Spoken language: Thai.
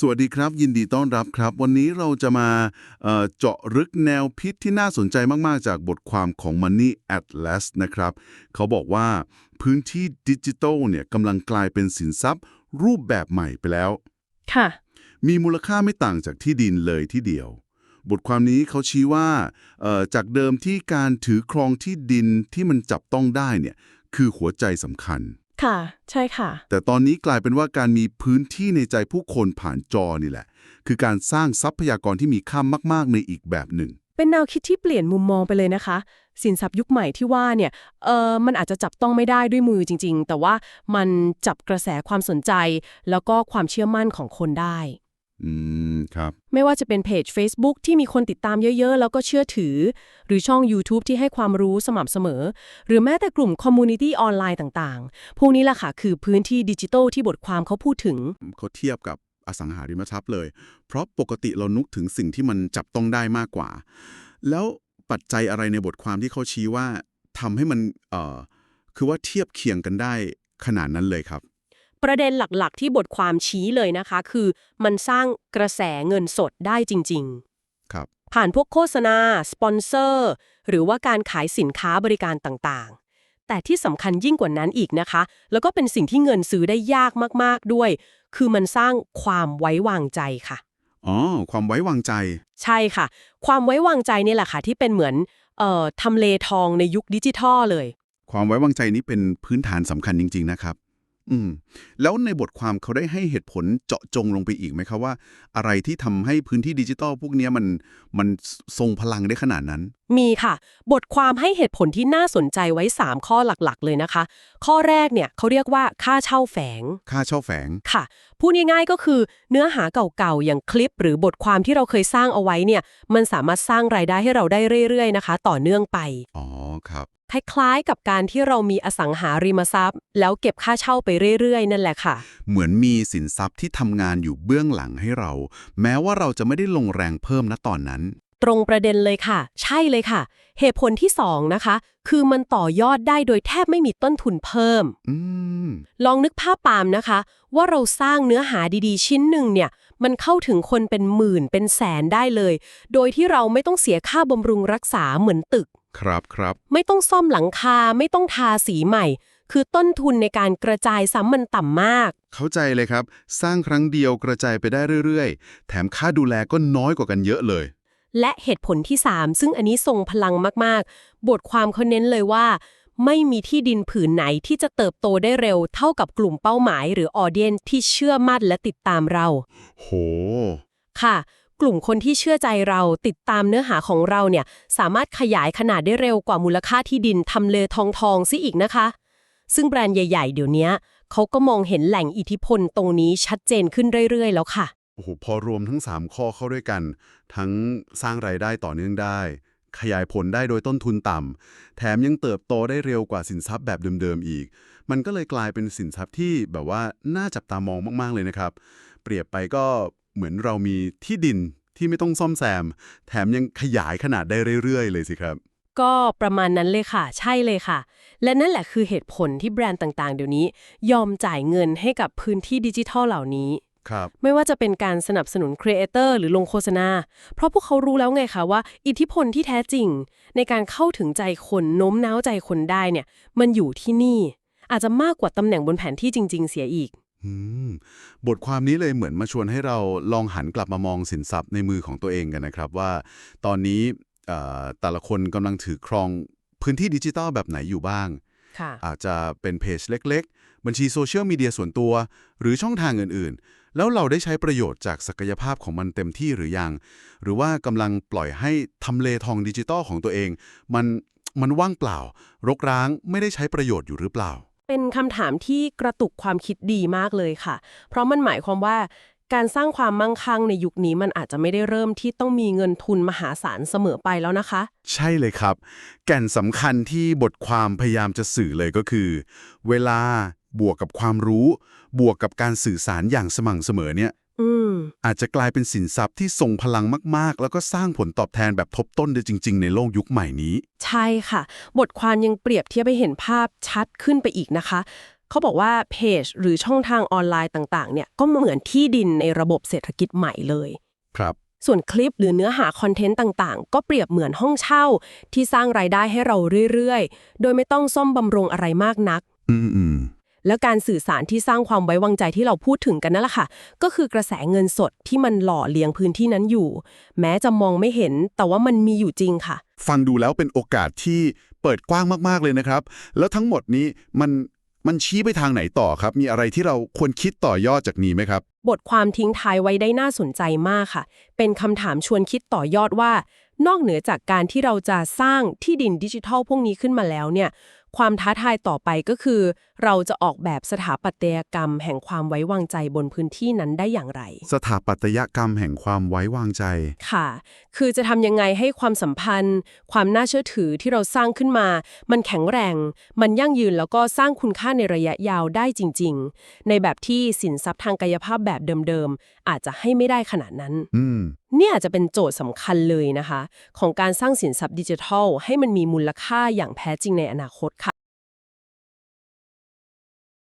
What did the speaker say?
สวัสดีครับ ยินดีต้อนรับครับ วันนี้เราจะมาเอ่อเจาะลึกแนวพิษที่น่าสนใจมาก ๆ จากบทความของ Money Atlas นะครับ เขาบอกว่าพื้นที่ดิจิทัลเนี่ยกำลังกลายเป็นสินทรัพย์ รูปแบบใหม่ไปแล้ว ค่ะ มีมูลค่าไม่ต่างจากที่ดินเลยที่เดียว บทความนี้เขาชี้ว่าเอ่อจากเดิมที่การถือครองที่ดินที่มันจับต้องได้เนี่ยคือหัวใจสำคัญ ค่ะ ใช่ค่ะ แต่ตอนนี้กลายเป็นว่าการมีพื้นที่ในใจผู้คนผ่านจอนี่แหละ คือการสร้างทรัพยากรที่มีค่ามากๆ ในอีกแบบหนึ่ง เป็นแนวคิดที่เปลี่ยนมุมมองไปเลยนะคะ สินทรัพย์ยุคใหม่ที่ว่าเนี่ยเออมันอาจจะจับต้องไม่ได้ด้วยมือจริง ๆ แต่ว่ามันจับกระแสความสนใจ แล้วก็ความเชื่อมั่นของคนได้ อืม ครับ ไม่ว่าจะเป็นเพจ Facebook ที่มีคนติดตามเยอะ ๆ แล้วก็เชื่อถือ หรือช่อง YouTube ที่ให้ความรู้สม่ำเสมอ หรือแม้แต่กลุ่มคอมมูนิตี้ออนไลน์ต่างๆ พวกนี้แหละค่ะ คือพื้นที่ดิจิทัลที่บทความเขาพูดถึง เขาเทียบกับอสังหาริมทรัพย์เลย เพราะปกติเรานึกถึงสิ่งที่มันจับต้องได้มากกว่า แล้วปัจจัยอะไรในบทความที่เขาชี้ว่าทำให้มันเอ่อคือว่าเทียบเคียงกันได้ขนาดนั้นเลยครับ ประเด็นหลักๆ ที่บทความชี้เลยนะคะ คือมันสร้างกระแสเงินสดได้จริงครับๆผ่านพวกโฆษณา สปอนเซอร์ หรือว่าการขายสินค้าบริการต่างๆ แต่ที่สำคัญยิ่งกว่านั้นอีกนะคะ แล้วก็เป็นสิ่งที่เงินซื้อได้ยากมากๆด้วย คือมันสร้างความไว้วางใจค่ะอ๋อความไว้วางใจ ใช่ค่ะ ความไว้วางใจเนี่ยแหละค่ะ ที่เป็นเหมือนเอ่อทำเลทองในยุคดิจิทัลเลย ความไว้วางใจนี้เป็นพื้นฐานสำคัญจริง ๆ นะครับ อืม แล้วในบทความเขาได้ให้เหตุผลเจาะจงลงไปอีกไหมครับว่า อะไรที่ทำให้พื้นที่ดิจิทัลพวกเนี้ยมันมันทรงพลังได้ขนาดนั้น มีค่ะ บทความให้เหตุผลที่น่าสนใจไว้ 3 ข้อหลักๆ เลยนะคะ ข้อแรกเนี่ยเขาเรียกว่าค่าเช่าแฝง ค่าเช่าแฝง ค่ะ พูดง่ายๆก็คือเนื้อหาเก่าๆ อย่างคลิป หรือบทความที่เราเคยสร้างเอาไว้เนี่ย มันสามารถสร้างรายได้ให้เราได้เรื่อยๆ นะคะ ต่อเนื่องไป อ๋อครับ คล้ายๆ กับการที่เรามีอสังหาริมทรัพย์ แล้วเก็บค่าเช่าไปเรื่อยๆ นั่นแหละค่ะ เหมือนมีสินทรัพย์ที่ทำงานอยู่เบื้องหลังให้เรา แม้ว่าเราจะไม่ได้ลงแรงเพิ่มณตอนนั้น ตรงประเด็นเลยค่ะ ใช่เลยค่ะ เหตุผลที่สองนะคะ คือมันต่อยอดได้โดยแทบไม่มีต้นทุนเพิ่มอืมลองนึกภาพตามนะคะ ว่าเราสร้างเนื้อหาดีๆ ชิ้นหนึ่งเนี่ยมันเข้าถึงคนเป็นหมื่นเป็นแสนได้เลย โดยที่เราไม่ต้องเสียค่าบำรุงรักษาเหมือนตึก ครับครับไม่ต้องซ่อมหลังคาไม่ต้องทาสีใหม่ คือต้นทุนในการกระจายซ้ำมันต่ำมาก เข้าใจเลยครับ สร้างครั้งเดียวกระจายไปได้เรื่อยๆ แถมค่าดูแลก็น้อยกว่ากันเยอะเลย และเหตุผลที่ 3 ซึ่งอันนี้ทรงพลังมากๆ บทความเขาเน้นเลยว่า ไม่มีที่ดินผืนไหนที่จะเติบโตได้เร็วเท่ากับกลุ่มเป้าหมาย หรือออเดียนที่เชื่อมั่นและติดตามเรา โห ค่ะก ลุ่มคนที่เชื่อใจเราติดตามเนื้อหาของเราเนี่ยสามารถขยายขนาดได้เร็วกว่ามูลค่าที่ดินทำเลทองทองซิอีกนะคะ ซึ่งแบรนด์ใหญ่ๆ เดี๋ยวนี้เขาก็มองเห็นแหล่งอิทธิพลตรงนี้ชัดเจนขึ้นเรื่อย ๆ แล้วค่ะ โอ้โหพอรวมทั้ง 3 ข้อเข้าด้วยกัน ทั้งสร้างรายได้ต่อเนื่องได้ ขยายผลได้โดยต้นทุนต่ำแถมยังเติบโตได้เร็วกว่าสินทรัพย์แบบเดิมๆอีก มันก็เลยกลายเป็นสินทรัพย์ที่แบบว่าน่าจับตามองมากๆเลยนะครับ เปรียบไปก็ เหมือนเรามีที่ดินที่ไม่ต้องซ่อมแซม แถมยังขยายขนาดได้เรื่อย ๆ เลยสิครับ ก็ประมาณนั้นเลยค่ะ ใช่เลยค่ะ และนั่นแหละคือเหตุผลที่แบรนด์ต่างๆ เดี๋ยวนี้ ยอมจ่ายเงินให้กับพื้นที่ดิจิทัลเหล่านี้ ครับ ไม่ว่าจะเป็นการสนับสนุนครีเอเตอร์หรือลงโฆษณา เพราะพวกเขารู้แล้วไงคะว่า อิทธิพลที่แท้จริง ในการเข้าถึงใจคนโน้มน้าวใจคนได้เนี่ย มันอยู่ที่นี่ อาจจะมากกว่าตำแหน่งบนแผนที่จริง ๆ เสียอีก อืมบทความนี้เลยเหมือนมาชวนให้เราลองหันกลับมามองสินทรัพย์ในมือของตัวเองกันนะครับ ว่าตอนนี้เอ่อแต่ละคนกำลังถือครองพื้นที่ดิจิทัลแบบไหนอยู่บ้าง ค่ะ อาจจะเป็นเพจเล็กๆ บัญชีโซเชียลมีเดียส่วนตัว หรือช่องทางอื่นๆ แล้วเราได้ใช้ประโยชน์จากศักยภาพของมันเต็มที่หรือยัง หรือว่ากำลังปล่อยให้ทำเลทองดิจิทัลของตัวเอง มันมันว่างเปล่า รกร้างไม่ได้ใช้ประโยชน์อยู่หรือเปล่า เป็นคำถามที่กระตุกความคิดดีมากเลยค่ะ เพราะมันหมายความว่าการสร้างความมั่งคั่งในยุคนี้มันอาจจะไม่ได้เริ่มที่ต้องมีเงินทุนมหาศาลเสมอไปแล้วนะคะ ใช่เลยครับ แก่นสำคัญที่บทความพยายามจะสื่อเลยก็คือ เวลาบวกกับความรู้ บวกกับการสื่อสารอย่างสม่ำเสมอเนี่ย อืมอาจจะกลายเป็นสินทรัพย์ที่ทรงพลังมาก ๆ แล้วก็สร้างผลตอบแทนแบบทบต้นได้จริง ๆ ในโลกยุคใหม่นี้ ใช่ค่ะ บทความยังเปรียบเทียบให้เห็นภาพชัดขึ้นไปอีกนะคะ เขาบอกว่าเพจหรือช่องทางออนไลน์ต่าง ๆ เนี่ยก็เหมือนที่ดินในระบบเศรษฐกิจใหม่เลย ครับส่วนคลิปหรือเนื้อหาคอนเทนต์ต่างๆ ก็เปรียบเหมือนห้องเช่า ที่สร้างรายได้ให้เราเรื่อย ๆ โดยไม่ต้องซ่อมบำรุงอะไรมากนัก อืมอืม แล้วการสื่อสารที่สร้างความไว้วางใจที่เราพูดถึงกันนั่นแหละค่ะ ก็คือกระแสเงินสดที่มันหล่อเลี้ยงพื้นที่นั้นอยู่ แม้จะมองไม่เห็น แต่ว่ามันมีอยู่จริงค่ะ ฟังดูแล้วเป็นโอกาสที่เปิดกว้างมากๆเลยนะครับ แล้วทั้งหมดนี้มันมันชี้ไปทางไหนต่อครับ มีอะไรที่เราควรคิดต่อยอดจากนี้ไหมครับ บทความทิ้งท้ายไว้ได้น่าสนใจมากค่ะ เป็นคำถามชวนคิดต่อยอดว่า นอกเหนือจากการที่เราจะสร้างที่ดินดิจิทัลพวกนี้ขึ้นมาแล้วเนี่ย ความท้าทายต่อไปก็คือ เราจะออกแบบสถาปัตยกรรมแห่งความไว้วางใจบนพื้นที่นั้นได้อย่างไร สถาปัตยกรรมแห่งความไว้วางใจ ค่ะ คือจะทำยังไงให้ความสัมพันธ์ ความน่าเชื่อถือที่เราสร้างขึ้นมา มันแข็งแรง มันยั่งยืนแล้วก็สร้างคุณค่าในระยะยาวได้จริง ๆ ในแบบที่สินทรัพย์ทางกายภาพแบบเดิมๆอาจจะให้ไม่ได้ขนาดนั้น อืม เนี่ยอาจจะเป็นโจทย์สำคัญเลยนะคะ ของการสร้างสินทรัพย์ดิจิทัล ให้มันมีมูลค่าอย่างแท้จริงในอนาคตค่ะ